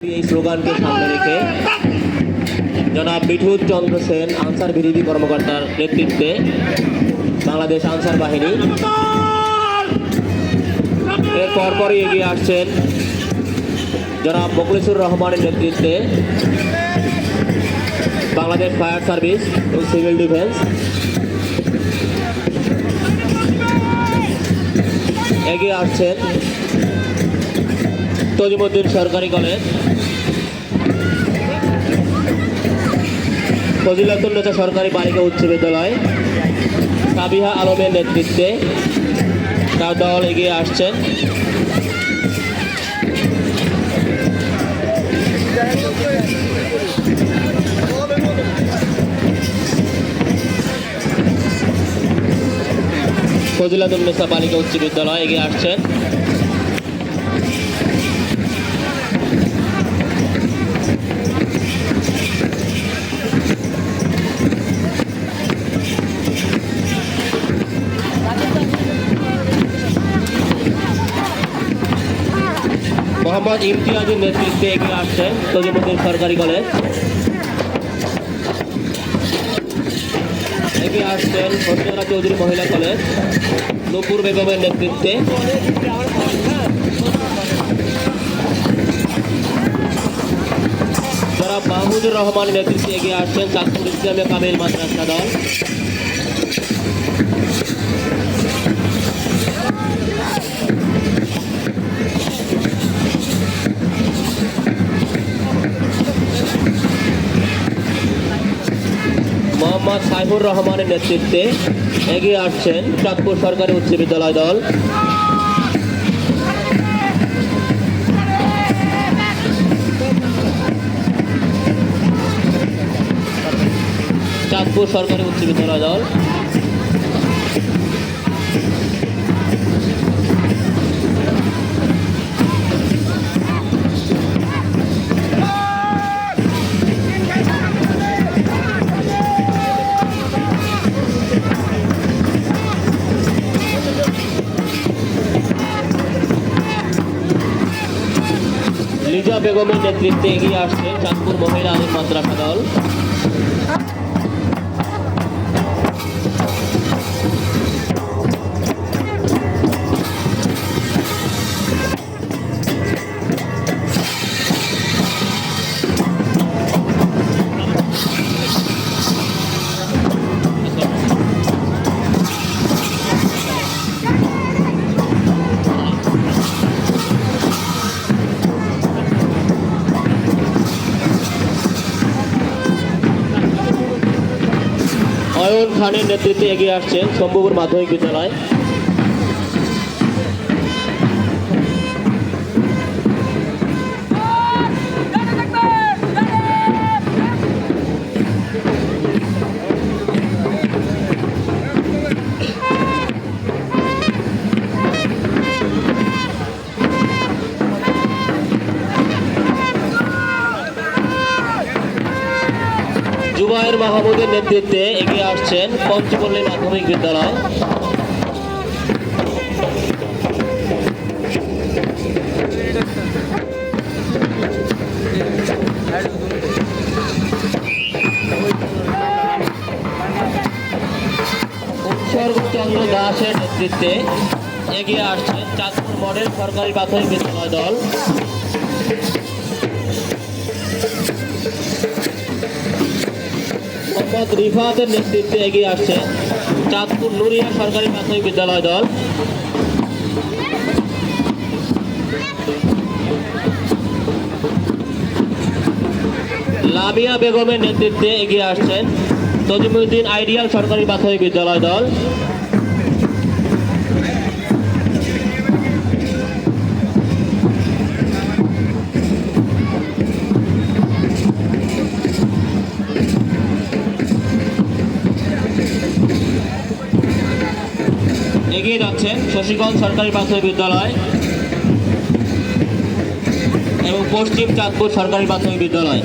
এই স্লোগানকে সামনে রেখে জনাব বিঠুর চন্দ্র সেন, আনসার বিরোধী কর্মকর্তার নেতৃত্বে বাংলাদেশ আনসার বাহিনী এর পরপরই এগিয়ে আসছেন জনাব মোখলেসুর রহমানের নেতৃত্বে বাংলাদেশ ফায়ার সার্ভিস ও সিভিল ডিফেন্স। এগিয়ে আসছেন তজিমুদ্দিন সরকারি কলেজ। ফজিলাতুন্নেসা সরকারি বালিকা উচ্চ বিদ্যালয়। সাবিহা আলমের নেতৃত্বে তার দল এগিয়ে আসছেন। ফজিলাতুন্নেসা বালিকা উচ্চ বিদ্যালয় এগিয়ে আসছেন। মোহাম্মদ ইমতিয়াজের নেতৃত্বে এগিয়ে আসছেন তজিমুদ্দিন সরকারি কলেজ। এগিয়ে আসছেন হরিয়ানা চৌধুরী মহিলা কলেজ, নূপুর বেগমের নেতৃত্বে। যারা মাহমুদুর রহমানের নেতৃত্বে এগিয়ে আসছেন, চাঁদপুর ইসলামে কামিল মাদ্রাসা দল। মোহাম্মদ সাইফুর রহমানের নেতৃত্বে এগিয়ে আসছেন চাঁদপুর সরকারি উচ্চ বিদ্যালয় দল। চাঁদপুর সরকারি উচ্চ বিদ্যালয় দল। বেগমের নেতৃত্বে এগিয়ে আসছে চাঁদপুর মহিলা আলিম মাদ্রাসা দল। অয়ন খানের নেতৃত্বে এগিয়ে আসছেন শম্ভুপুর মাধ্যমিক বিদ্যালয়। জুবায়ের মাহমুদের নেতৃত্বে এগিয়ে আসছেন পঞ্চপল্লী মাধ্যমিক বিদ্যালয়। উৎসর্গচন্দ্র দাসের নেতৃত্বে এগিয়ে আসছেন চাঁদপুর মডেল সরকারি প্রাথমিক বিদ্যালয় দল। মোহাম্মদ রিফাতের নেতৃত্বে এগিয়ে আসছে চাঁদপুর নুরিয়া সরকারি প্রাথমিক বিদ্যালয় দল। লাবিয়া বেগমের নেতৃত্বে এগিয়ে আসছেন তজিমুদ্দিন আইডিয়াল সরকারি প্রাথমিক বিদ্যালয় দল। এগিয়ে যাচ্ছেন শশীগঞ্জ সরকারি প্রাথমিক বিদ্যালয় এবং পশ্চিম চাঁদপুর সরকারি প্রাথমিক বিদ্যালয়।